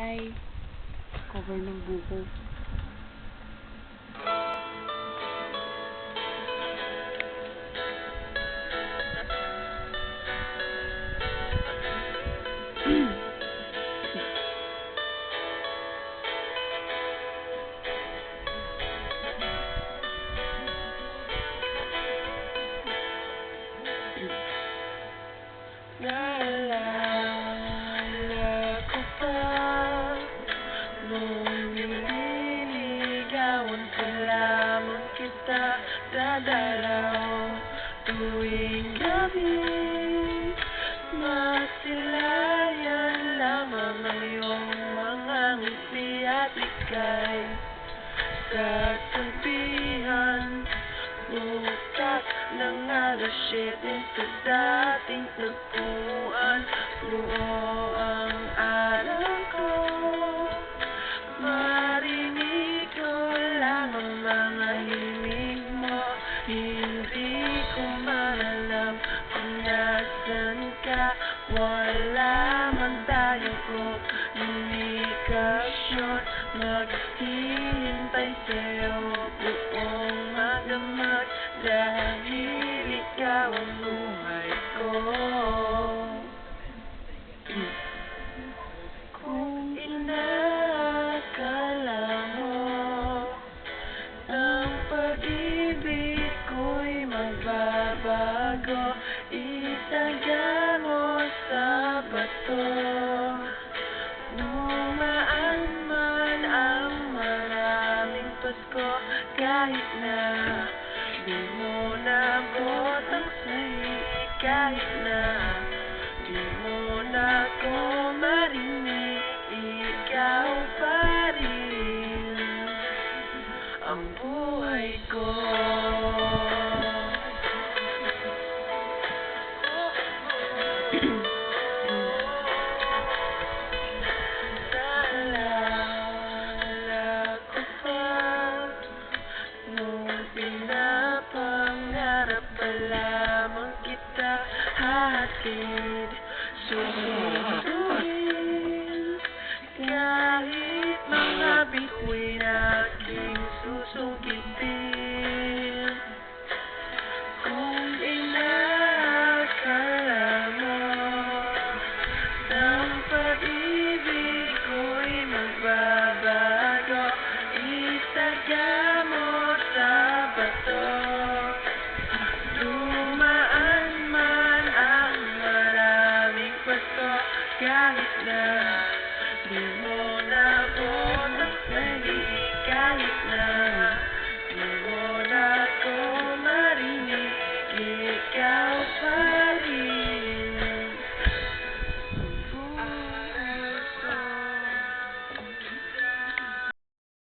Hi. Cover ng buko. Dadalaw tuwing gabi Masilayan lamang ang iyong mga ngiti at ika'y. Sasabihan Bukas ng alas 7 sa dating tagpuan Buo ang komunikasyon Maghihintay sa'yo buong magamag Dahil ikaw ang buhay ko Kung inakala mo Ang pag-ibig ko'y magbabago Itaga mo sa bato Dumaan man ang maraming Pasko Kahit na di mo nabot ang sa'yo Kahit na di mo na ko marinig Ikaw pa rin ang buhay ko. Naalala hatid Susunduin Kahit mga bituin aking susungkitin Kahit na